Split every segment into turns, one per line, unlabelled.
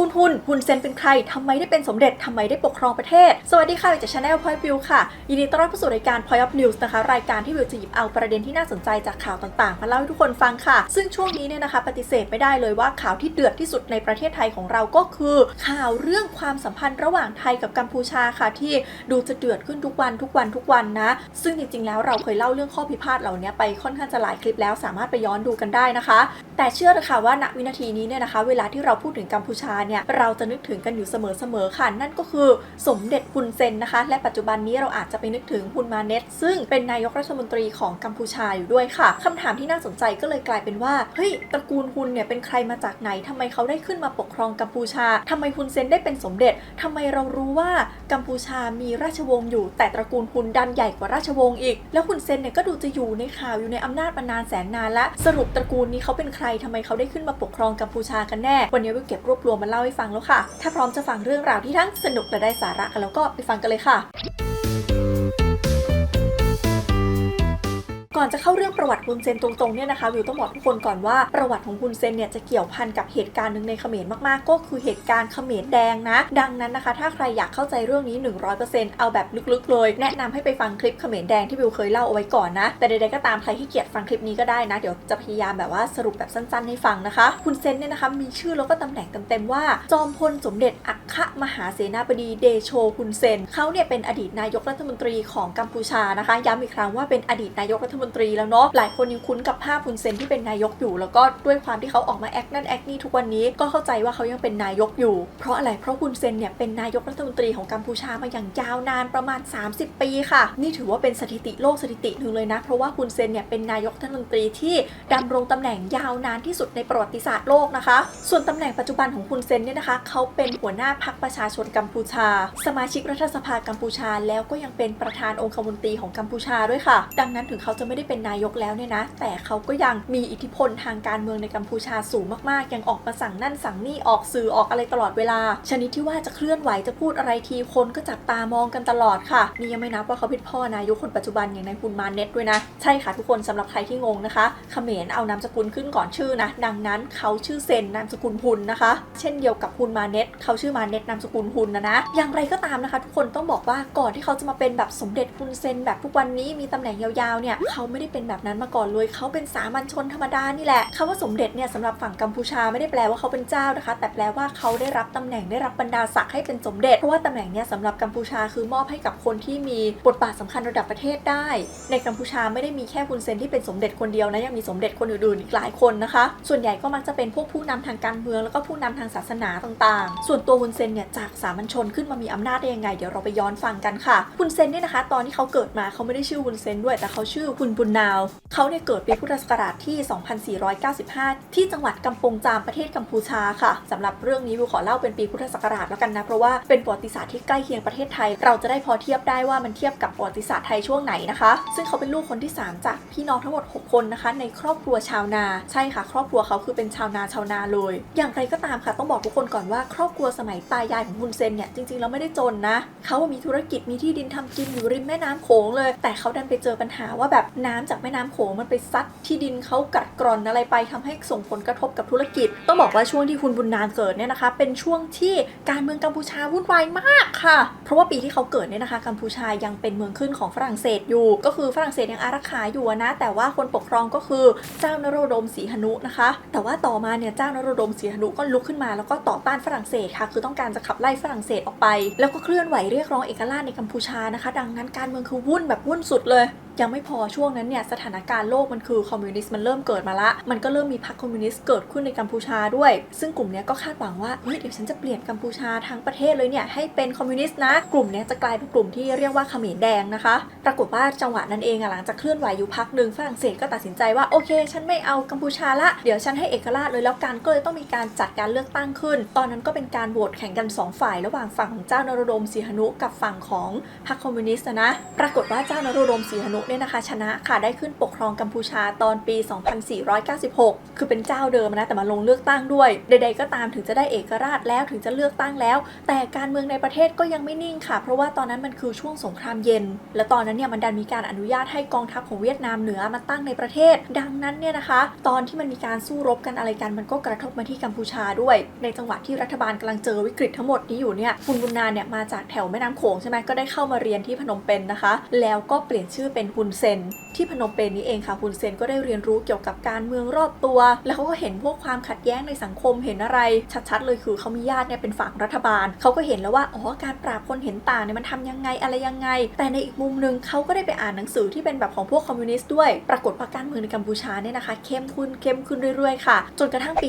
กูลฮุนฮุนเซนเป็นใครทำไมได้เป็นสมเด็จทำไมได้ปกครองประเทศ สวัสดีค่ะจากชาแนลพอยต์วิวค่ะ ยินดีต้อนรับเข้าสู่รายการ Point of News นะคะ รายการที่วิวจะหยิบเอาประเด็นที่น่าสนใจจากข่าวต่างๆ มาเล่าให้ทุกคนฟังค่ะ ซึ่งช่วงนี้เนี่ยนะคะ ปฏิเสธไม่ได้เลยว่าข่าวที่เดือดที่สุดในประเทศไทยของเราก็คือ ข่าวเรื่องความสัมพันธ์ระหว่างไทยกับกัมพูชาค่ะ ที่ดูจะเดือดขึ้นทุกวันทุกวันทุกวันนะ ซึ่งจริงๆแล้วเราเคยเล่าเรื่องข้อพิพาทเหล่านี้ไปค่อนข้างจะหลายคลิปแล้วสามารถไปย้อนดูกันได้นะคะ แต่เชื่อเลยค่ะว่าณวินาทีนี้เนี่ยนะคะ เวลาที่เราพูดถึงกัมพูชาเนี่ยเราจะนึกถึงกันอยู่เสมอๆค่ะ นั่นก็คือสมเด็จฮุนเซนนะคะ และปัจจุบันนี้เราอาจจะไปนึกถึงฮุนมาเนตซึ่งเป็นนายกรัฐมนตรีของกัมพูชาอยู่ด้วยค่ะคำถามที่น่าสนใจก็เลยกลายเป็นว่าเฮ้ยตระกูลฮุนเนี่ยเป็นใครมาจากไหนทำไมเขาได้ขึ้นมาปกครองกัมพูชาทำไมฮุนเซนได้เป็นสมเด็จทำไมเรารู้ว่ากัมพูชามีราชวงศ์อยู่ แต่ตระกูลฮุนดันใหญ่กว่าราชวงศ์อีก แล้วฮุนเซนเนี่ยก็ดูจะอยู่ในข่าวอยู่ในอำนาจมานานแสนนานและสรุปตระกูลนี้เขาเป็นใครทำไมเขาได้ขึ้นมาปกครองกัมพูชากันแน่ วันนี้วิวเก็บรวบรวมมาเล่าว่าให้ฟังแล้วค่ะ ถ้าพร้อมจะฟังเรื่องราวที่ทั้งสนุกและได้สาระกันแล้วก็ไปฟังกันเลยค่ะ ก่อนจะเข้าเรื่องประวัติฮุนเซนตรงๆเนี่ยนะคะวิวต้องบอกทุกคนก่อนว่าประวัติของฮุนเซนเนี่ยจะเกี่ยวพันกับเหตุการณ์หนึ่งในเขมรมากๆ ก็คือเหตุการณ์เขมรแดงนะ ดังนั้นนะคะ ถ้าใครอยากเข้าใจเรื่องนี้ 100%เอาแบบลึกๆ เลย แนะนำให้ไปฟังคลิปเขมรแดงที่วิวเคยเล่าเอาไว้ก่อนนะ แต่ใดๆก็ตามใครที่เกียจฟังคลิปนี้ก็ได้นะ เดี๋ยวจะพยายามแบบว่าสรุปแบบสั้นๆให้ฟังนะคะฮุนเซนเนี่ยนะคะมีชื่อแล้วก็ตำแหน่งเต็มๆว่า จอมพลสมเด็จอัครมหาเสนาบดีเดโชฮุนเซนเขาเนี่ยเป็นอดีตนายกรัฐมนตรีของกัมพูชานะคะย้ำอีกครั้งว่าเป็นอดีตนายกรัฐมนตรีแล้วเนาะหลายคนยังคุ้นกับภาพฮุนเซนที่เป็นนายกอยู่ แล้วก็ด้วยความที่เขาออกมาแอคนั่นแอคนี่ทุกวันนี้ก็เข้าใจว่าเขายังเป็นนายกอยู่ เพราะอะไรเพราะฮุนเซนเนี่ยเป็นนายกรัฐมนตรีของกัมพูชามาอย่างยาวนานประมาณ 30 ปีค่ะ นี่ถือว่าเป็นสถิติโลกสถิติหนึ่งเลยนะ เพราะว่าฮุนเซนเนี่ยเป็นนายกรัฐมนตรีที่ดำรงตำแหน่งยาวนานที่สุดในประวัติศาสตร์โลกนะคะ ส่วนตำแหน่งปัจจุบันของฮุนเซนเนี่ยนะคะเขาเป็นหัวหน้าพรรคประชาชนกัมพูชา สมาชิกรัฐสภากัมพูชา แล้วก็ยังเป็นประธานองคมนตรีของกัมพูชาด้วยค่ะ ดังนั้นถึงเขาจะไม่ได้เป็นนายกแล้วเนี่ยนะ แต่เขาก็ยังมีอิทธิพลทางการเมืองในกัมพูชาสูงมากๆ ยังออกมาสั่งนั่นสั่งนี่ออกสื่อออกอะไรตลอดเวลา ชนิดที่ว่าจะเคลื่อนไหวจะพูดอะไรทีคนก็จับตามองกันตลอดค่ะ นี่ยังไม่นับว่าเขาเป็นพ่อนายกคนปัจจุบันอย่างนายฮุนมาเน็ตด้วยนะ ใช่ค่ะทุกคนสำหรับใครที่งงนะคะเขมรเอานามสกุลขึ้นก่อนชื่อนะ ดังนั้นเขาชื่อเซนนามสกุลฮุนนะคะ เช่นเดียวกับฮุนมาเน็ตเขาชื่อมาเน็ตนามสกุลฮุนนะนะ อย่างไรก็ตามนะคะ ทุกคนต้องบอกว่าก่อนที่เขาจะมาเป็นแบบสมเด็จฮุนเซนแบบทุกวันนี้มีตำแหน่งยาวๆเนี่ยเขาไม่ได้เป็นแบบนั้นมาก่อนเลยเขาเป็นสามัญชนธรรมดานี่แหละคำว่าสมเด็จเนี่ยสำหรับฝั่งกัมพูชาไม่ได้แปลว่าเขาเป็นเจ้านะคะ แต่แปลว่าเขาได้รับตำแหน่งได้รับบรรดาศักดิ์ให้เป็นสมเด็จเพราะว่าตำแหน่งเนี่ยสำหรับกัมพูชาคือมอบให้กับคนที่มีบทบาทสำคัญระดับประเทศได้ ในกัมพูชาไม่ได้มีแค่ฮุนเซนที่เป็นสมเด็จคนเดียวนะยังมีสมเด็จคนอื่นๆอีกหลายคนนะคะ ส่วนใหญ่ก็มักจะเป็นพวกผู้นำทางการเมืองแล้วก็ผู้นำทางศาสนาต่างๆ ส่วนตัวฮุนเซนเนี่ยจากสามัญชนขึ้นมามีอำนาจได้ยังไงเดี๋ยวเราไปย้อนฟังกันค่ะฮุนเซนเนี่ยนะคะ ตอนที่เขาเกิดมาเขาไม่ได้ชื่อฮุนเซนด้วยแต่เขาชื่อฮุนบุญนาว เขาเนี่ยเกิดปีพุทธศักราชที่ 2495 ที่จังหวัดกัมปงจามประเทศกัมพูชาค่ะสำหรับเรื่องนี้วิวขอเล่าเป็นปีพุทธศักราชแล้วกันนะ เพราะว่าเป็นประวัติศาสตร์ที่ใกล้เคียงประเทศไทย เราจะได้พอเทียบได้ว่ามันเทียบกับประวัติศาสตร์ไทยช่วงไหนนะคะ ซึ่งเขาเป็นลูกคนที่ 3 จากพี่น้องทั้งหมด 6 คนนะคะ ในครอบครัวชาวนา ใช่ค่ะ ครอบครัวเขาคือเป็นชาวนาชาวนาเลย อย่างไรก็ตามค่ะ ต้องบอกทุกคนก่อนว่าครอบครัวสมัยตายายของฮุนเซนเนี่ยจริงๆแล้วไม่ได้จนนะเขามีธุรกิจมีที่ดินทำกินอยู่ริมแม่น้ำโขงเลย แต่เขาดันไปเจอปัญหาว่าแบบน้ำจากแม่น้ำโขงมันไปซัดที่ดินเขากัดกร่อนอะไรไปทำให้ส่งผลกระทบกับธุรกิจ ต้องบอกว่าช่วงที่คุณบุญนานเกิดเนี่ยนะคะ เป็นช่วงที่การเมืองกัมพูชาวุ่นวายมากค่ะ เพราะว่าปีที่เขาเกิดเนี่ยนะคะกัมพูชายังเป็นเมืองขึ้นของฝรั่งเศสอยู่ ก็คือฝรั่งเศสยังอารักขาอยู่นะ แต่ว่าคนปกครองก็คือเจ้านโรดมศรีหนุนะคะ แต่ว่าต่อมาเนี่ยเจ้านโรดมศรีหนุก็ลุกขึ้นมาแล้วก็ต่อต้านฝรั่งเศสค่ะ คือต้องการจะขับไล่ฝรั่งเศสออกไป แล้วก็เคลื่อนไหวเรียกร้องเอกราชในกัมพูชานะคะ ดังนั้นการเมืองคือวุ่นแบบวุ่นสุดเลย ยังไม่พอช่วงนั้นเนี่ยสถานการณ์โลกมันคือคอมมิวนิสต์มันเริ่มเกิดมาละ มันก็เริ่มมีพรรคคอมมิวนิสต์เกิดขึ้นในกัมพูชาด้วย ซึ่งกลุ่มนี้ก็คาดหวังว่าเฮ้ยเดี๋ยวฉันจะเปลี่ยนกัมพูชาทั้งประเทศเลยเนี่ยให้เป็นคอมมิวนิสต์นะ กลุ่มนี้จะกลายเป็นกลุ่มที่เรียกว่าเขมรแดงนะคะ ปรากฏว่าจังหวะนั้นเองอะหลังจากเคลื่อนไหวอยู่พักหนึ่งฝรั่งเศสก็ตัดสินใจว่าโอเค ฉันไม่เอากัมพูชาละเดี๋ยวฉันให้เอกราชเลยแล้วกันก็เลยต้องมีการจัดการเลือกตั้งขึ้น ตอนนั้นก็เป็นการโหวตแข่งกันสองฝ่าย ระหว่างฝั่งของเจ้านรดมศรีหนุกับฝั่งของพรรคคอมมิวนิสต์นะ ปรากฏว่าเจ้านรดมศรีหนุเนี่ยนะคะชนะค่ะได้ขึ้นปกครองกัมพูชาตอนปี 2496 คือเป็นเจ้าเดิมนะแต่มาลงเลือกตั้งด้วย ใด ๆ ก็ตามถึงจะได้เอกราชแล้วถึงจะเลือกตั้งแล้ว แต่การเมืองในประเทศก็ยังไม่นิ่งค่ะ เพราะว่าตอนนั้นมันคือช่วงสงครามเย็น และตอนนั้นเนี่ยมันดันมีการอนุญาตให้กองทัพของเวียดนามเหนือมาตั้งในประเทศ ดังนั้นเนี่ยนะคะ ตอนที่มันมีการสู้รบกันอะไรกันมันก็กระทบมาที่กัมพูชาด้วย ในจังหวะที่รัฐบาลกำลังเจอวิกฤตทั้งหมดนี้อยู่เนี่ยคุณบุญนาเนี่ยมาจากแถวแม่น้ำโขงใช่ไหมก็ได้เข้ามาเรียนที่พนมเปญนะคะ แล้วก็เปลี่ยนชื่อเป็นฮุนเซนที่พนมเปญนี้เองค่ะฮุนเซนก็ได้เรียนรู้เกี่ยวกับการเมืองรอบตัว แล้วเขาก็เห็นพวกความขัดแย้งในสังคมเห็นอะไร ชัดๆ เลยคือเขามีญาติเนี่ยเป็นฝั่งรัฐบาล เขาก็เห็นแล้วว่าอ๋อการปราบคนเห็นต่างเนี่ยมันทำยังไงอะไรยังไง แต่ในอีกมุมหนึ่งเขาก็ได้ไปอ่านหนังสือที่เป็นแบบของพวกคอมมิวนิสต์ด้วย ปรากฏว่าการเมืองในกัมพูชาเนี่ยนะคะเข้มขึ้นเข้มขึ้นเรื่อยๆค่ะ จนกระทั่งปี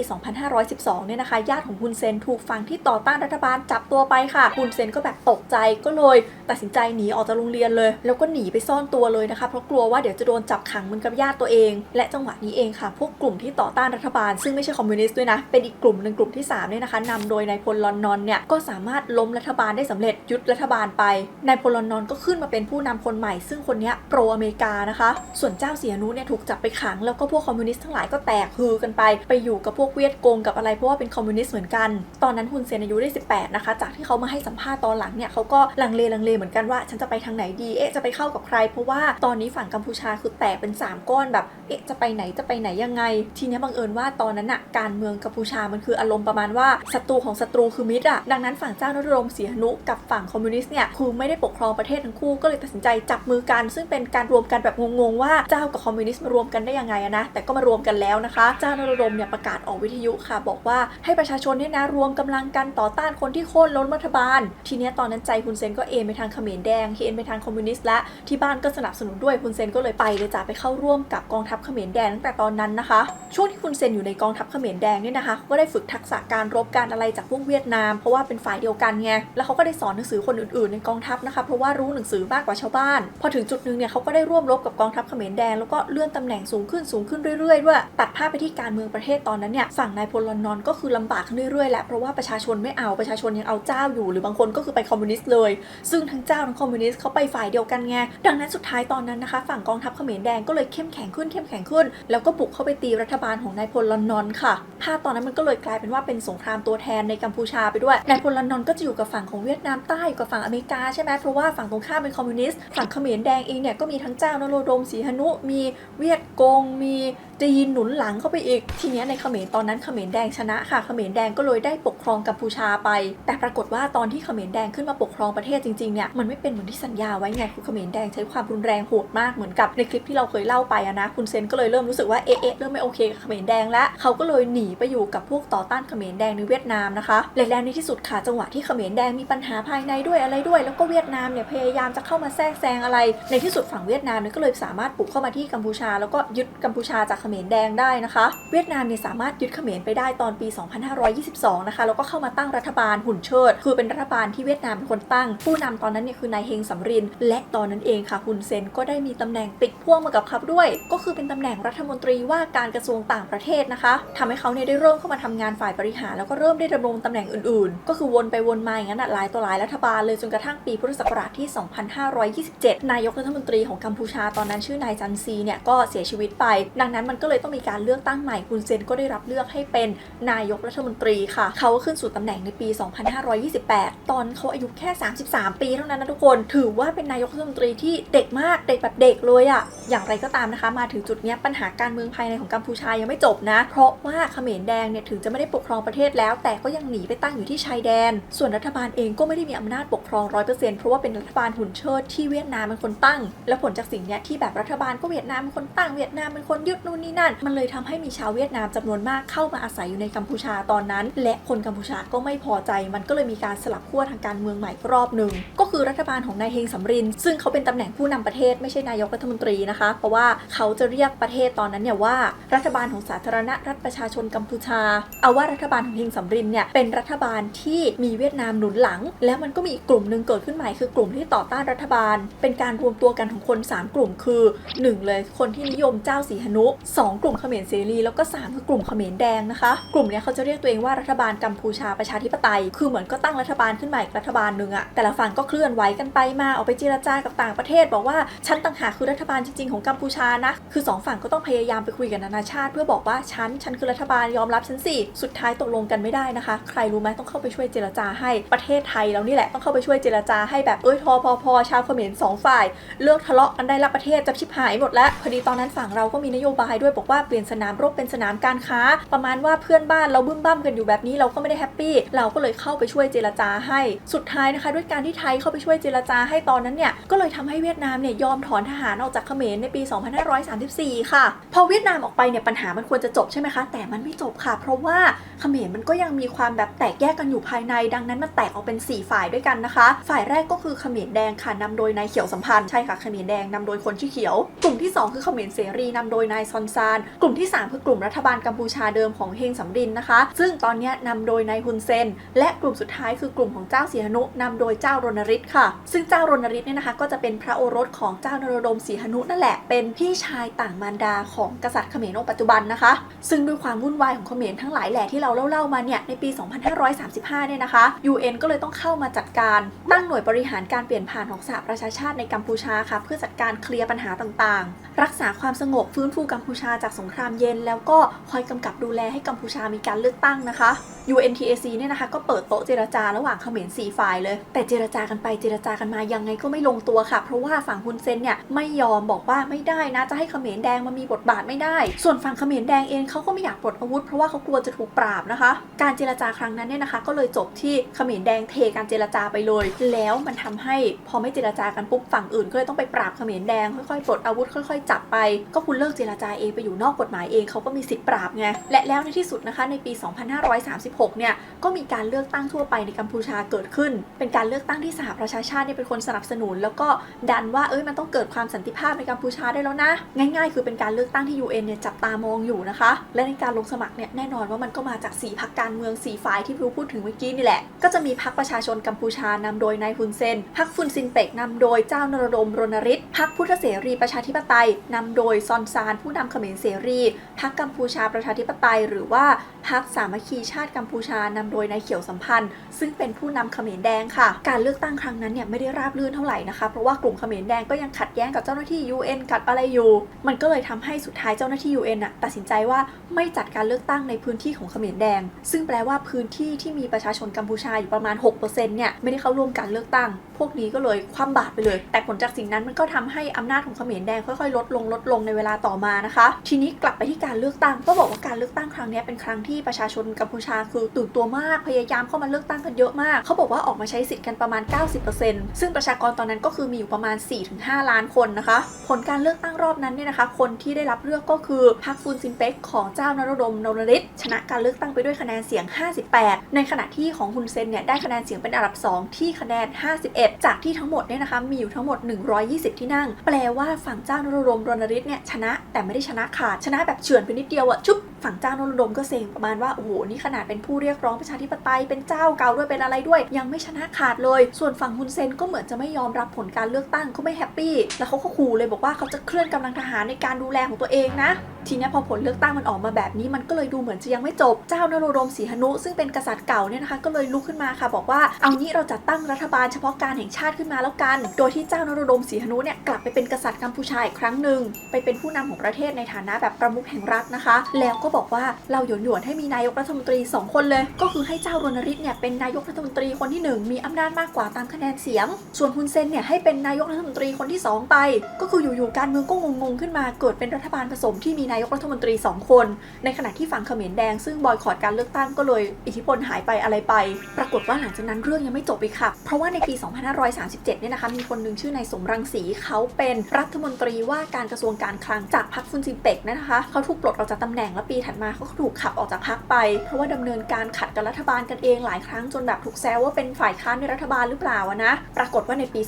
2512 เนี่ยนะคะญาติของฮุนเซนถูกฝั่งที่ต่อต้านรัฐบาลจับตัวไปค่ะฮุนเซนก็แบบตกใจก็เลย ตัดสินใจหนีออกจากโรงเรียนเลย แล้วก็หนีไปซ่อนตัวเลยนะคะ เพราะกลัวว่าเดี๋ยวจะโดนจับขังเหมือนกับญาติตัวเอง และจังหวะนี้เองค่ะ พวกกลุ่มที่ต่อต้านรัฐบาล ซึ่งไม่ใช่คอมมิวนิสต์ด้วยนะ เป็นอีกกลุ่มหนึ่งกลุ่มที่3เนี่ยนะคะนำโดยนายพลลอนนอนเนี่ยก็สามารถล้มรัฐบาลได้สำเร็จยึดรัฐบาลไปนายพลลอนนอนก็ขึ้นมาเป็นผู้นำคนใหม่ ซึ่งคนนี้โปรอเมริกานะคะ ส่วนเจ้าเสียนุเนี่ยถูกจับไปขังแล้วก็พวกคอมมิวนิสต์ทั้งหลายก็แตกฮือกันไป ไปอยู่กับพวกเวียดกงกับอะไรเพราะว่าเป็นคอมมิวนิสต์เหมือนกัน ตอนนั้นฮุนเซนอายุได้18นะคะ จากที่เขามาให้สัมภาษณ์ตอนหลังเนี่ยเขาก็ลังเลลังเลเหมือนกันว่า ฉันจะไปทางไหนดี เอ๊ะ จะไปเข้ากับใคร เพราะว่าตอนนี้ฝั่งกัมพูชาคือแตกเป็น 3 ก้อนแบบเอ๊ะจะไปไหนจะไปไหนยังไง ทีนี้บังเอิญว่าตอนนั้นอะการเมืองกัมพูชามันคืออารมณ์ประมาณว่าศัตรูของศัตรูคือมิตรอะดังนั้นฝั่งเจ้านรมเสียหนุกับฝั่งคอมมิวนิสต์เนี่ยคือไม่ได้ปกครองประเทศทั้งคู่ก็เลยตัดสินใจจับมือกัน ซึ่งเป็นการรวมกันแบบงงๆว่าเจ้ากับคอมมิวนิสต์มารวมกันได้ยังไงอะนะแต่ก็มารวมกันแล้วนะคะ เจ้านรมเนี่ยประกาศออกวิทยุค่ะ บอกว่าให้ประชาชนเนี่ยนะรวมกำลังกันต่อต้านคนที่โค่นล้มรัฐบาล ทีนี้ตอนนั้นใจฮุนเซนก็เอ็นไปทางเขมรแดงเอ็นไปทางคอมมิวนิสต์และที่บ้านก็สนับสนุนด้วยฮุนเซนก็เลยไปเลยจ้ะไปเข้าร่วมกับกองทัพเขมรแดงตั้งแต่ตอนนั้นนะคะ ช่วงที่ฮุนเซนอยู่ในกองทัพเขมรแดงเนี่ยนะคะเขาก็ได้ฝึกทักษะการรบการอะไรจากพวกเวียดนาม เพราะว่าเป็นฝ่ายเดียวกันไงแล้วเขาก็ได้สอนหนังสือคนอื่นๆ ในกองทัพนะคะเพราะว่ารู้หนังสือมากกว่าชาวบ้าน พอถึงจุดหนึงเนี่ยเขาก็ได้ร่วมรบกับกองทัพเขมรแดงแล้วก็เลื่อนตำแหน่งสูงขึ้นสูงขึ้นเรื่อยๆด้วยตัดภาพไปที่การเมืองประเทศตอนนั้นเนี่ยฝั่งนายพลลอนนอนก็คือลำบากขึ้นเรื่อยๆแหละเพราะว่าประชาชนไม่เอาประชาชนยังเอาเจ้าอยู่หรือบางคนก็คือไปคอมมิวนิสต์เลย ซึ่งทั้งเจ้าทั้งคอมมิวนิสต์เขาไปฝ่ายเดียวกันไงดังนั้นสุดท้ายตอนอนนั้นนะคะ ฝั่งกองทัพเขมรแดงก็เลยเข้มแข็งขึ้นเข้มแข็งขึ้น แล้วก็บุกเข้าไปตีรัฐบาลของนายพลลอนนอนค่ะภาพตอนนั้นมันก็เลยกลายเป็นว่าเป็นสงครามตัวแทนในกัมพูชาไปด้วยนายพลลอนนอนก็จะอยู่กับฝั่งของเวียดนามใต้อยู่กับฝั่งอเมริกาใช่ไหมเพราะว่าฝั่งตรงข้ามเป็นคอมมิวนิสต์ฝั่งเขมรแดงเองเนี่ยก็มีทั้งเจ้านโรดมศรีหนุมีเวียดกงมี จีนหนุนหลังเข้าไปอีก ทีนี้ในเขมรตอนนั้นเขมรแดงชนะค่ะเขมรแดงก็เลยได้ปกครองกัมพูชาไป แต่ปรากฏว่าตอนที่เขมรแดงขึ้นมาปกครองประเทศจริงๆเนี่ยมันไม่เป็นเหมือนที่สัญญาไว้ไงคือเขมรแดงใช้ความรุนแรงโหดมากเหมือนกับในคลิปที่เราเคยเล่าไปอะนะคุณเซนก็เลยเริ่มรู้สึกว่าเอ๊ะเริ่มไม่โอเคกับเขมรแดงแล้วเขาก็เลยหนีไปอยู่กับพวกต่อต้านเขมรแดงในเวียดนามนะคะและแล้วในที่สุดค่ะจังหวะที่เขมรแดงมีปัญหาภายในด้วยอะไรด้วย แล้วก็เวียดนามเนี่ยพยายามจะเข้ามาแทรกแซงอะไร ในที่สุดฝั่งเวียดนามเนี่ยก็เลยสามารถบุกเข้ามาที่กัมพูชา แล้วก็ยึดกัมพูชาจากเขมรแดงได้นะคะ เวียดนามเนี่ยสามารถยึดเขมรไปได้ตอนปี 2522 นะคะ แล้วก็เข้ามาตั้งรัฐบาลหุ่นเชิด คือเป็นรัฐบาลที่เวียดนามเป็นคนตั้ง ผู้นำตอนนั้นเนี่ยคือนายเฮงสำริน และตอนนั้นเองค่ะฮุนเซนก็ได้มีตำแหน่งติดพ่วงมากับเขาด้วย ก็คือเป็นตำแหน่งรัฐมนตรีว่าการกระทรวงต่างประเทศนะคะทำให้เขาเนี่ยได้เริ่มเข้ามาทำงานฝ่ายบริหาร แล้วก็เริ่มได้ดำรงตำแหน่งอื่นๆ ก็คือวนไปวนมาอย่างนั้นหลายต่อหลายรัฐบาลเลยจนกระทั่งปีพุทธศักราชที่ 2527 นายกรัฐมนตรีของกัมพูชาตอนนั้นชื่อนายจันซีเนี่ยก็เสียชีวิตไป ดังนั้นมันก็เลยต้องมีการเลือกตั้งใหม่ฮุนเซนก็ได้รับเลือกให้เป็นนายกรัฐมนตรีค่ะ เขาก็ขึ้นสู่ตำแหน่งในปี 2528 ตอนเขาอายุแค่ 33 ปีเท่านั้นนะทุกคน ถือว่าเป็นนายกรัฐมนตรีที่เด็กมากเด็กแบบเด็กเลยอะอย่างไรก็ตามนะคะ มาถึงจุดนี้ปัญหาการเมืองภายในของกัมพูชายังไม่จบนะ เพราะว่าเขมรแดงเนี่ยถึงจะไม่ได้ปกครองประเทศแล้ว แต่ก็ยังหนีไปตั้งอยู่ที่ชายแดน ส่วนรัฐบาลเองก็ไม่ได้มีอำนาจปกครอง100%เปอร์เซ็นต์เพราะว่าเป็นรัฐบาลหุ่นเชิดที่เวียดนามเป็นคนตั้ง และผลจากสิ่งนี้ที่แบบรัฐบาลก็เวียดนามเป็นคนตั้งเวียดนามเป็นคนยึดนู่นนี่นั่น มันเลยทำให้มีชาวเวียดนามจำนวนมากเข้ามาอาศัยอยู่ในกัมพูชาตอนนั้น และคนกัมพูชาก็ไม่พอใจ มันก็เลยมีการสลับขั้วทางการเมืองใหม่รอบหนึ่งก็คือรัฐบาลของนายเฮงสำริน ซึ่งเขาเป็นตำแหน่งผู้นำประเทศไม่ใช่นายกรัฐมนตรีนะคะ เพราะว่าเขาจะเรียกประเทศตอนนั้นเนี่ยว่ารัฐบาลของสาธารณรัฐประชาชนกัมพูชา เอาว่ารัฐบาลของเฮงสำรินเนี่ยเป็นรัฐบาลที่มีเวียดนามหนุนหลัง แล้วมันก็มีอีกกลุ่มหนึ่งเกิดขึ้นใหม่คือกลุ่มที่ต่อต้านรัฐบาล เป็นการรวมตัวกันของคน 3 กลุ่มคือ 1 เลยคนที่นิยมเจ้าสีหนุ2 กลุ่มเขมรเสรี แล้วก็ 3 คือกลุ่มเขมรแดงนะคะ กลุ่มเนี้ยเขาจะเรียกตัวเองว่ารัฐบาลกัมพูชาประชาธิปไตย คือเหมือนก็ตั้งรัฐบาลขึ้นมาอีกรัฐบาลหนึ่งอะแต่ละฝั่งก็เคลื่อนไหวกันไปมาออกไปเจรจากับต่างประเทศ บอกว่าฉันต่างหากคือรัฐบาลจริงๆของกัมพูชานะ คือสองฝั่งก็ต้องพยายามไปคุยกับนานาชาติ เพื่อบอกว่าฉันฉันคือรัฐบาลยอมรับฉันสิสุดท้ายตกลงกันไม่ได้นะคะ ใครรู้ไหมต้องเข้าไปช่วยเจรจาให้ประเทศไทยเรานี่แหละต้องเข้าไปช่วยเจรจาให้แบบเอ้ยทอพอพอชาวเขมรสองฝ่าย เลิกทะเลาะกันได้ละประเทศจะชิบหายหมดแล้วพอดีตอนนั้นฝั่งเราก็มีนโยบายด้วยบอกว่าเปลี่ยนสนามรบเป็นสนามการค้า ประมาณว่าเพื่อนบ้านเราบึ้มบ้ามกันอยู่แบบนี้เราก็ไม่ได้แฮปปี้เราก็เลยเข้าไปช่วยเจรจาให้สุดท้ายนะคะด้วยการที่ไทยเข้าไปช่วยเจรจาให้ตอนนั้นเนี่ยก็เลยทำให้เวียดนามเนี่ยยอมถอนทหารออกจากเขมรในปี 2534 ค่ะ พอเวียดนามออกไปเนี่ยปัญหามันควรจะจบใช่ไหมคะ แต่มันไม่จบค่ะ เพราะว่าเขมรมันก็ยังมีความแบบแตกแยกกันอยู่ภายใน ดังนั้นมันแตกออกเป็น 4 ฝ่ายด้วยกันนะคะ ฝ่ายแรกก็คือเขมรแดงค่ะนำโดยนายเขียวสัมพันธ์ใช่ค่ะเขมรแดงนำโดยคนชื่อเขียว กลุ่มที่ 2 คือเขมรเสรีนำโดยนายซอนซาน กลุ่มที่ 3 คือกลุ่มรัฐบาลกัมพูชาเดิมของเฮงสำรินนะคะ ซึ่งตอนนี้นำโดยนายฮุนเซน และกลุ่มสุดท้ายคือกลุ่มของเจ้าสีหนุนำโดยเจ้ารณฤทธิ์ค่ะ ซึ่งเจ้ารณฤทธิ์เนี่ยนะคะก็จะเป็นพระโอรสของเจ้านรดมศรีหนุนั่นแหละ เป็นพี่ชายต่างมารดาของกษัตริย์เขมรองปัจจุบันนะคะ ซึ่งด้วยความวุ่นวายของเขมรทั้งหลายแหล่ที่เราเล่าๆมาเนี่ยในปี 2535 เนี่ยนะคะ UN ก็เลยต้องเข้ามาจัดการตั้งหน่วยบริหารการเปลี่ยนผ่านของสหประชาชาติในกัมพูชาค่ะเพื่อจัดการเคลียร์ปัญหาต่างๆ รักษาความสงบฟื้นฟูกัมพูชาจากสงครามเย็น แล้วก็คอยกำกับดูแลให้กัมพูชามีการเลือกตั้งนะคะ UNTAC เนี่ยนะคะก็เปิดโต๊ะเจรจาระหว่างเขมร4ฝ่ายเลย แต่เจรจากันไปเจรจากันมายังไงก็ไม่ลงตัวค่ะ เพราะว่าฝั่งฮุนเซนเนี่ยไม่ยอมบอกว่าไม่ได้นะ จะให้เขมรแดงมามีบทบาทไม่ได้ ส่วนฝั่งเขมรแดงเองเขาก็ไม่อยากปลดอาวุธเพราะว่าเขากลัวจะถูกปราบนะคะ การเจรจาครั้งนั้นเนี่ยนะคะ ก็เลยจบที่เขมรแดงเทการเจรจาไปเลย แล้วมันทำให้พอไม่เจรจากันปุ๊บฝั่งอื่นก็เลยต้องไปปราบเขมรแดงค่อยๆปลดอาวุธค่อย ๆ จับไป ก็คุณเลิกเจรจาเองไปอยู่นอกกฎหมายเองเขาก็มีสิทธิ์ปราบไงและแล้วในที่สุดนะคะในปี 2536 เนี่ยก็มีการเลือกตั้งทั่วไปในกัมพูชาเกิดขึ้น เป็นการเลือกตั้งที่สหประชาชาติเนี่ยเป็นคนสนับสนุน แล้วก็ดันว่าเอ้ยมันต้องเกิดความสันติภาพในกัมพูชาได้แล้วนะ ง่ายๆ คือเป็นการเลือกตั้งที่ UN เนี่ยจับตามองอยู่นะคะ และในการลงสมัครเนี่ยแน่นอนว่ามันก็มาจาก4พรรคการเมือง4ฝ่ายที่พิวพูดถึงเมื่อกี้นี่แหละ ก็จะมีพรรคประชาชนกัมพูชานำโดยนายฮุนเซนพรรคฟุนซินเปกนำโดยเจ้านรดมรณฤทธิ์พรรคพุทธเสรีประชาธิปไตยนำโดยซอนซานผู้นำเขมรเสรีพรรคกัมพูชาประชาธิปไตย หรือว่าพรรคสามัคคีชาติกัมพูชานำโดยนายเขียวสัมพันธ์ ซึ่งเป็นผู้นำเขมรแดงค่ะ การเลือกตั้งครั้งนั้นเนี่ยไม่ได้ราบรื่นเท่าไหร่นะคะ เพราะว่ากลุ่มเขมรแดงก็ยังขัดแย้งกับเจ้าหน้าที่ UN กัดอะไรอยู่ มันก็เลยทำให้สุดท้ายเจ้าหน้าที่ UN น่ะตัดสินใจว่าไม่จัดการเลือกตั้งในพื้นที่ของเขมรแดง ซึ่งแปลว่าพื้นที่ที่มีประชาชนกัมพูชาอยู่ประมาณ 6%เนี่ยไม่ได้เข้าร่วมการเลือกตั้ง พวกนี้ก็เลยคว่ำบาตรไปเลย แต่ผลจากสิ่งนั้นมันก็ทำให้อำนาจของเขมรแดงค่อยๆ ลดลงลดลงในเวลาต่อมานะคะทีนี้กลับไปที่การเลือกตั้งก็บอกว่าการเลือกตั้งครั้งนี้เป็นครั้งที่ประชาชนกัมพูชาคือตื่นตัวมากพยายามเข้ามาเลือกตั้งกันเยอะมาก เขาบอกว่าออกมาใช้สิทธิ์กันประมาณ 90%ซึ่งประชากรตอนนั้นก็คือมีอยู่ประมาณ 4-5 ล้านคนนะคะ ผลการเลือกตั้งรอบนั้นเนี่ยนะคะ คนที่ได้รับเลือกก็คือพรรคฟูนซินเปกของเจ้านรดมนรฤทธิ์ชนะการเลือกตั้งไปด้วยคะแนนเสียง 58 ในขณะที่ของฮุนเซนเนี่ยได้คะแนนเสียงเป็นอันดับ 2 ที่คะแนน 51 จากที่ทั้งหมดเนี่ยนะคะมีอยู่ทั้งหมด 120 ที่นั่ง แปลว่าฝั่งเจ้านรดมรฤทธิ์เนี่ยชนะแต่ไม่ได้ชนะขาดชนะแบบเฉือนไปนิดเดียวอะชุบฝั่งเจ้านรดมก็เซ็งประมาณว่า โอ้โห นี่ขนาดเป็นผู้เรียกร้องประชาธิปไตยเป็นเจ้าเก่าด้วยเป็นอะไรด้วย ยังไม่ชนะขาดเลย ส่วนฝั่งฮุนเซนก็เหมือนจะไม่ยอมรับผลการเลือกตั้งเขาไม่แฮปปี้แล้วเขาก็ขู่เลยบอกว่าเขาจะเคลื่อนกำลังทหารในการดูแลของตัวเองนะทีนี้พอผลเลือกตั้งมันออกมาแบบนี้มันก็เลยดูเหมือนจะยังไม่จบเจ้านโรดมศรีหนุ ซึ่งเป็นกษัตริย์เก่าเนี่ยนะคะก็เลยลุกขึ้นมาค่ะ บอกว่าเอางี้เราจัดตั้งรัฐบาลเฉพาะการแห่งชาติขึ้นมาแล้วกัน โดยที่เจ้านโรดมศรีหนุเนี่ยกลับไปเป็นกษัตริย์กัมพูชาอีกครั้งหนึ่งไปเป็นผู้นำของประเทศในฐานะแบบประมุขแห่งรัฐนะคะ แล้วก็บอกว่าเราหยวนหยวนให้มีนายกรัฐมนตรีสองคนเลย ก็คือให้เจ้ารณฤทธิ์เนี่ยเป็นนายกรัฐมนตรีคนที่หนึ่งมีอำนาจมากกว่าตามคะแนนเสียง ส่วนฮุนเซนเนี่ยให้เป็นนายกรัฐมนตรีคนที่สองไป ก็คืออยู่ๆการเมืองก็งงๆขึ้นมาเกิดเป็นรัฐบาลผสมที่มีนายกรัฐมนตรีสองคน ในขณะที่ฝั่งเขมรแดงซึ่งบอยคอรดการเลือกตั้งก็เลยอิทธิพลหายไปอะไรไป ปรากฏว่าหลังจากนั้นเรื่องยังไม่จบอีกค่ะ เพราะว่าในปี 2537 เนี่ยนะคะ มีคนหนึ่งชื่อนายสมรังสีเขาเป็นรัฐมนตรีว่าการกระทรวงการคลังจากพรรคฟุนซินเปกนะคะเขาถูกปลดออกจากตำแหน่งและปีถัดมาเขาถูกขับออกจากพรรคไป เพราะว่าดำเนินการขัดกับรัฐบาลกันเองหลายครั้งจนแบบถูกแซวว่าเป็นฝ่ายค้านในรัฐบาลหรือเปล่านะปรากฏว่าในปี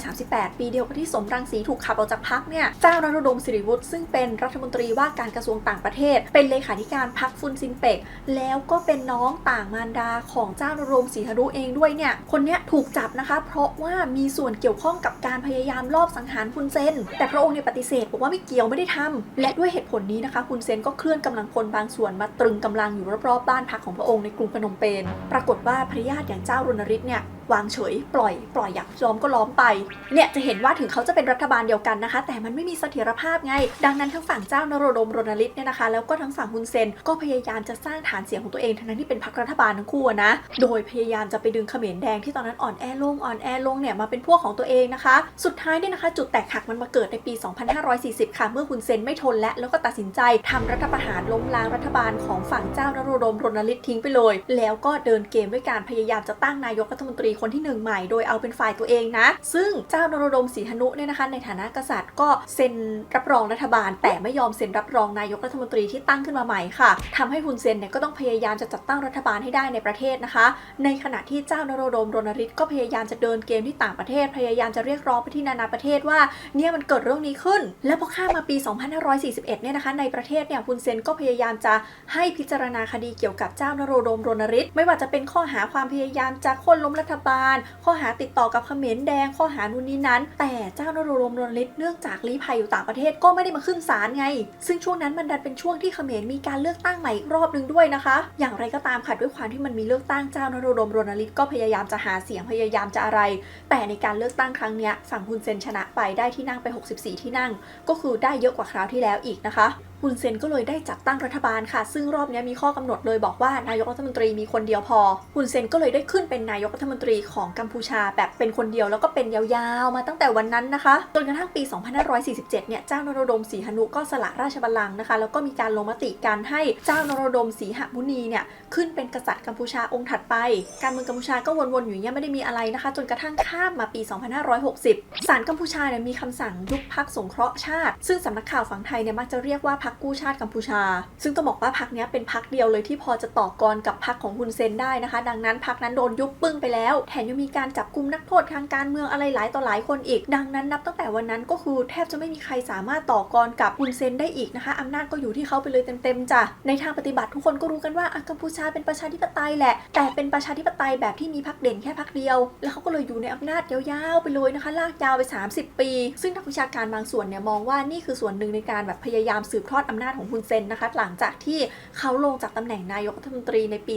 2538 ปีเดียวกับที่สมรังสีถูกขับออกจากพรรคเนี่ยเจ้านรดมสิริวุฒิซึ่งเป็นรัฐมนตรีว่าว่าการกระทรวงต่างประเทศ เป็นเลขาธิการพรรคฟุนซินเปก แล้วก็เป็นน้องต่างมารดาของเจ้านรงศรีหนุเองด้วยเนี่ย คนเนี้ยถูกจับนะคะ เพราะว่ามีส่วนเกี่ยวข้องกับการพยายามลอบสังหารคุณเซน แต่พระองค์เนี่ยปฏิเสธบอกว่าไม่เกี่ยวไม่ได้ทำและด้วยเหตุผลนี้นะคะคุณเซนก็เคลื่อนกำลังพลบางส่วนมาตรึงกำลังอยู่รอบๆบ้านพักของพระองค์ในกรุงพนมเปญ ปรากฏว่าพระญาติอย่างเจ้ารณฤทธิ์เนี่ยวางเฉยปล่อยปล่อยอยากล้อมก็ล้อมไป เนี่ยจะเห็นว่าถึงเขาจะเป็นรัฐบาลเดียวกันนะคะ แต่มันไม่มีเสถียรภาพไง ดังนั้นทั้งฝั่งเจ้านโรดมรณฤทธิ์เนี่ยนะคะ แล้วก็ทั้งฝั่งฮุนเซนก็พยายามจะสร้างฐานเสียงของตัวเองทั้งนั้นที่เป็นพรรครัฐบาลทั้งคู่นะ โดยพยายามจะไปดึงเขมรแดงที่ตอนนั้นอ่อนแอลงอ่อนแอลงเนี่ยมาเป็นพวกของตัวเองนะคะ สุดท้ายเนี่ยนะคะ จุดแตกหักมันมาเกิดในปี 2540 ค่ะ เมื่อฮุนเซนไม่ทนและแล้วก็ตัดสินใจทำรัฐประหารล้มล้างรัฐบาลของฝั่งเจ้านโรดมรณฤทธิ์ทิ้งไปเลย แล้วก็เดินเกมด้วยการพยายามจะตั้งนายกรัฐมนตรีคนที่หนึ่งใหม่ โดยเอาเป็นฝ่ายตัวเองนะ ซึ่งเจ้านโรดมศรีหนุเนี่ยนะคะในฐานะกษัตริย์ก็เซ็นรับรองรัฐบาล แต่ไม่ยอมเซ็นรับรองนายกรัฐมนตรีที่ตั้งขึ้นมาใหม่ค่ะทำให้ฮุนเซนเนี่ยก็ต้องพยายามจะจัดตั้งรัฐบาลให้ได้ในประเทศนะคะ ในขณะที่เจ้านโรดมรณฤทธิ์ก็พยายามจะเดินเกมที่ต่างประเทศ พยายามจะเรียกร้องไปที่นานาประเทศว่าเนี่ยมันเกิดเรื่องนี้ขึ้น แล้วพอข้ามมาปี 2541 เนี่ยนะคะ ในประเทศเนี่ยฮุนเซนก็พยายามจะให้พิจารณาคดีเกี่ยวกับเจ้านโรดมรณฤทธิ์ไม่ว่าจะเป็นข้อหาความพยายามจะค่นล้มรัฐบาล ข้อหาติดต่อกับเขมรแดง ข้อหานู่นนี่นั้น แต่เจ้านโรดมรณฤทธิ์เนื่องจากลี้ภัยอยู่ต่างประเทศก็ไม่ได้มาขึ้นศาลไง ซึ่งช่วงนั้นมันดันเป็นช่วงที่เขมรมีการเลือกตั้งใหม่อีกรอบหนึ่งด้วยนะคะ อย่างไรก็ตามค่ะด้วยความที่มันมีเลือกตั้งเจ้านโรดมรณฤทธิ์ก็พยายามจะหาเสียงพยายามจะอะไร แต่ในการเลือกตั้งครั้งนี้ฝั่งฮุนเซนชนะไปได้ที่นั่งไป 64 ที่นั่ง ก็คือได้เยอะกว่าคราวที่แล้วอีกนะคะ ฮุนเซนก็เลยได้จัดตั้งรัฐบาลค่ะ ซึ่งรอบนี้มีข้อกำหนดเลยบอกว่านายกรัฐมนตรีมีคนเดียวพอฮุนเซนก็เลยได้ขึ้นเป็นนายกรัฐมนตรีของกัมพูชาแบบเป็นคนเดียวแล้วก็เป็นยาวๆ มาตั้งแต่วันนั้นนะคะจนกระทั่งปี 2547 เนี่ยเจ้านโรดมศรีหนุก็สละราชบัลลังก์นะคะ แล้วก็มีการลงมติการให้เจ้านโรดมศรีหมุนีเนี่ยขึ้นเป็นกษัตริย์กัมพูชาองค์ถัดไป การเมืองกัมพูชาก็วนๆอยู่เงี้ยไม่ได้มีอะไรนะคะ จนกระทั่งข้ามมาปี 2560ศาลกัมพูชาเนี่ยมีคำสั่งยุบพักสงเคราะห์ชาติ ซึ่งสำนักข่าวฝั่งไทยเนี่ยมักจะเรียกว่าพักกู้ชาติกัมพูชา ซึ่งต้องบอกว่าพักเนี้ยเป็นพักเดียวเลยที่พอจะต่อกรกับพักของฮุนเซนได้นะคะ ดังนั้นพักนั้นโดนยุบปึ้งไปแล้ว แถมยังมีการจับกลุ่มนักโทษทางการเมืองอะไรหลายต่อหลายคนอีก ดังนั้นนับตั้งแต่วันนั้นก็คือแทบจะไม่มีใครสามารถต่อกรกับฮุนเซนได้อีกนะคะอำนาจก็อยู่ที่เขาไปเลยเต็มๆจ้ะในทางปฏิบัติทุกคนก็รู้กันว่าอะกัมพูชาเป็นประชาธิปไตยแหละ แต่เป็นประชาธิปไตยแบบที่มีพักเด่นแค่พักเดียว แล้วเขาก็เลยอยู่ในอำนาจยาวๆไปเลยนะคะลากยาวไป 30 ปี ซึ่งนักวิชาการบางส่วนเนี่ยมองว่านี่คือส่วนหนึ่งในการแบบพยายามสืบทอดอำนาจของฮุนเซนนะคะ หลังจากที่เขาลงจากตำแหน่งนายกรัฐมนตรีในปี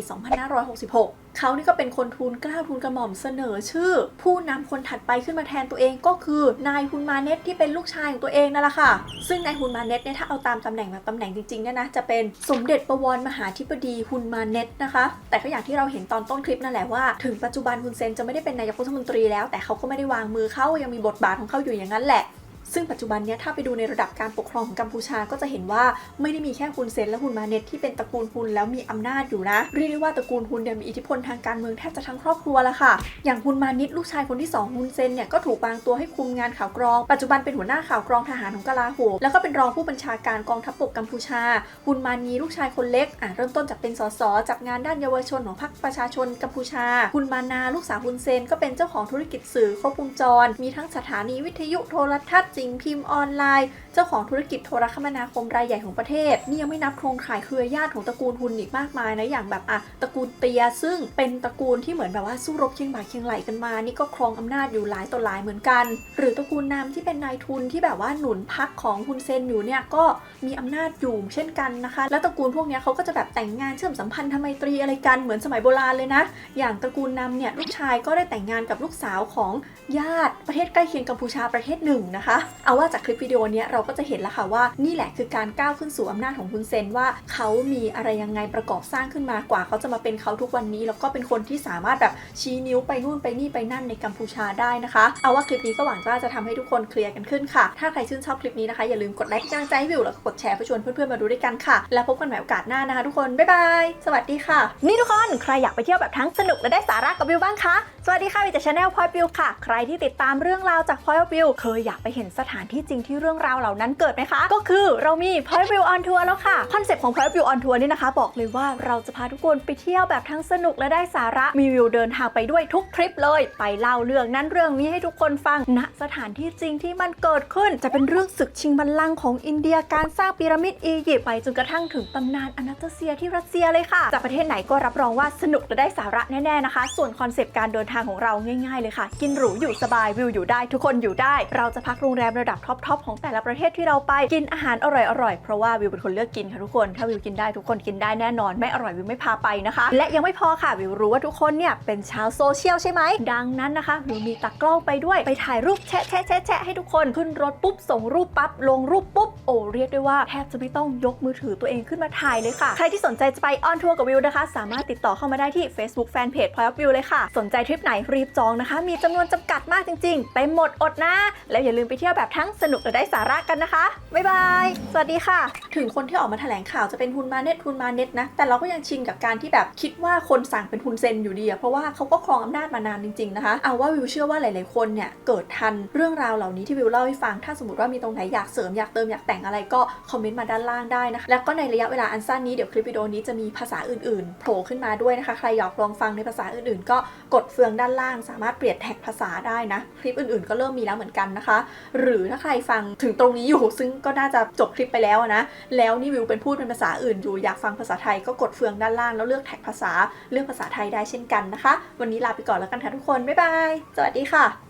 2566เขานี่ก็เป็นคนทูลเกล้าทูลกระหม่อมเสนอชื่อ ผู้นำคนถัดไปขึ้นมาแทนตัวเองก็คือนายฮุนมาเน็ตที่เป็นลูกชายของตัวเองนั่นแหละค่ะ ซึ่งนายฮุนมาเน็ตเนี่ยถ้าเอาตามตำแหน่งแบบตำแหน่งจริงๆเนี่ยนะจะเป็นสมเด็จประวรมหาธิบดีฮุนมาเน็ตนะคะ แต่ก็อย่างที่เราเห็นตอนต้นคลิปนั่นแหละว่าถึงปัจจุบันฮุนเซนจะไม่ได้เป็นนายกรัฐมนตรีแล้วแต่เขาก็ไม่ได้วางมือเขายังมีบทบาทของเขาอยู่อย่างนั้นแหละ ซึ่งปัจจุบันเนี้ยถ้าไปดูในระดับการปกครองของกัมพูชาก็จะเห็นว่าไม่ได้มีแค่ฮุนเซนและฮุนมาเน็ตที่เป็นตระกูลฮุนแล้วมีอำนาจอยู่นะ เรียกได้ว่าตระกูลฮุนเนี่ยมีอิทธิพลทางการเมืองแทบจะทั้งครอบครัวละค่ะ อย่างฮุนมานิดลูกชายคนที่2ฮุนเซนเนี่ยก็ถูกวางตัวให้คุมงานข่าวกรอง ปัจจุบันเป็นหัวหน้าข่าวกรองทหารของกลาโหมแล้วก็เป็นรองผู้บัญชาการกองทัพบกกัมพูชาฮุนมานีลูกชายคนเล็กอะเริ่มต้นจากเป็นสสจากงานด้านเยาวชนของพรรคประชาชนกัมพูชาฮุนมานาลูกสาวฮุนเซนก็เป็นเจ้าของธุรกิจสื่อครบวงจร มีทั้งสถานีวิทยุโทรทัศน์สิ่งพิมพ์ออนไลน์ เจ้าของธุรกิจโทรคมนาคมรายใหญ่ของประเทศ นี่ยังไม่นับโครงข่ายเครือญาติของตระกูลฮุนอีกมากมายนะอย่างแบบอะตระกูลเตียซึ่งเป็นตระกูลที่เหมือนแบบว่าสู้รบเคียงบ่าเคียงไหลกันมา นี่ก็ครองอำนาจอยู่หลายต่อหลายเหมือนกัน หรือตระกูลนามที่เป็นนายทุนที่แบบว่าหนุนพักของฮุนเซนอยู่เนี่ยก็มีอำนาจอยู่เช่นกันนะคะ แล้วตระกูลพวกนี้เขาก็จะแบบแต่งงานเชื่อมสัมพันธ์ทำไมตรีอะไรกันเหมือนสมัยโบราณเลยนะ อย่างตระกูลนำเนี่ยลูกชายก็ได้แต่งงานกับลูกสาวของญาติประเทศใกล้เคียงกัมพูชาประเทศหนึ่งนะคะ เอาว่าจากคลิปวิดีโอนี้เราก็จะเห็นแล้วค่ะว่านี่แหละคือการก้าวขึ้นสู่อำนาจของฮุนเซนว่าเขามีอะไรยังไงประกอบสร้างขึ้นมากว่าเขาจะมาเป็นเขาทุกวันนี้ แล้วก็เป็นคนที่สามารถแบบชี้นิ้วไปนู่นไปนี่ไปนั่นในกัมพูชาได้นะคะ เอาว่าคลิปนี้ก็หวังว่าจะทำให้ทุกคนเคลียร์กันขึ้นค่ะ ถ้าใครชื่นชอบคลิปนี้นะคะอย่าลืมกดไลค์กำลังใจให้วิวแล้วก็กดแชร์เพื่อชวนเพื่อนๆมาดูด้วยกันค่ะ แล้วพบกันใหม่โอกาสหน้านะคะ ทุกคนบ๊ายบายสวัสดีค่ะ
นี่ทุกคนใครอยากไปเที่ยวแบบทั้งสนุกและได้สาระกับวิวบ้างคะสวัสดีค่ะวิจากชาแนลพอยวิวค่ะ ใครที่ติดตามเรื่องราวจากพอยวิวเคยอยากไปเห็นสถานที่จริงที่เรื่องราวเหล่านั้นเกิดไหมคะ ก็คือเรามี Point View on Tour แล้วค่ะ คอนเซ็ปต์ของ Point View on Tour นี่นะคะ บอกเลยว่าเราจะพาทุกคนไปเที่ยวแบบทั้งสนุกและได้สาระมีวิวเดินทางไปด้วยทุกทริปเลย ไปเล่าเรื่องนั้นเรื่องนี้ให้ทุกคนฟังณสถานที่จริงที่มันเกิดขึ้น จะเป็นเรื่องศึกชิงบัลลังก์ของอินเดียการสร้างพีระมิดอียิปต์ไปจนกระทั่งถึงตำนานอนาโตเซียที่รัสเซียเลยค่ะจากประเทศไหนก็รับรองว่าสนุกและได้สาระแน่ๆนะคะ ส่วนคอนเซปต์การเดินทางของเราง่าย ๆ เลยค่ะ กินหรูอยู่สบายวิวอยู่ได้ทุกคนอยู่ได้ เราจะพักโรงแรมระดับท็อปๆของแต่ละประเทศที่เราไปกินอาหารอร่อยๆ เพราะว่าวิวเป็นคนเลือกกินค่ะทุกคน ถ้าวิวกินได้ทุกคนกินได้แน่นอน ไม่อร่อยวิวไม่พาไปนะคะ และยังไม่พอค่ะวิวรู้ว่าทุกคนเนี่ยเป็นชาวโซเชียลใช่ไหม ดังนั้นนะคะวิวมีตากล้องไปด้วย ไปถ่ายรูปแชะแชะแชะแชะให้ทุกคนขึ้นรถปุ๊บส่งรูปปั๊บลงรูปปุ๊บโอ้เรียกได้ว่าแทบจะไม่ต้องยกมือถือตัวเองขึ้นมาถ่ายเลยค่ะ ใครที่สนใจจะไปออนทัวร์กับวิวนะคะ สามารถติดต่อเข้ามาได้ที่ Facebook Fanpage Point of View เลยค่ะ สนใจทริปไหนรีบจองนะคะ มีจำนวนจำกัดมากจริงๆเต็มหมดอดนะ แล้วอย่าลืมไปเที่ยวแบบทั้งสนุกและได้สาระกันนะคะ บ๊ายบาย สวัสดีค่ะ
ถึงคนที่ออกมาแถลงข่าวจะเป็นฮุนมาเน็ตฮุนมาเน็ตนะ แต่เราก็ยังชินกับการที่แบบคิดว่าคนสั่งเป็นฮุนเซนอยู่ดีอะเพราะว่าเขาก็ครองอำนาจมานานจริงๆนะคะ เอาว่าวิวเชื่อว่าหลายๆคนเนี่ยเกิดทันเรื่องราวเหล่านี้ที่วิวเล่าให้ฟัง ถ้าสมมติว่ามีตรงไหนอยากเสริมอยากเติมอยากแต่งอะไรก็คอมเมนต์มาด้านล่างได้นะคะ แล้วก็ในระยะเวลาอันสั้นนี้เดี๋ยวคลิปวิดีโอนี้จะมีภาษาอื่นๆโผล่ขึ้นมาด้วยนะคะ ใครอยากลองฟังในภาษาอื่นๆ ก็กดเฟืองด้านล่าง สามารถเปลี่ยนแท็กภาษาได้นะ คลิปอื่นๆ ก็เริ่มมีแล้วเหมือนกันนะคะ หรือถ้าใครฟังถึงตรงนี้อยู่ ซึ่งก็น่าจะจบคลิปไปแล้วนะ แล้วนี่วิวเป็นพูดเป็นภาษาอื่นอยู่อยากฟังภาษาไทยก็กดเฟืองด้านล่างแล้วเลือกแท็กภาษาเลือกภาษาไทยได้เช่นกันนะคะ วันนี้ลาไปก่อนแล้วกันค่ะทุกคนบ๊ายบายสวัสดีค่ะ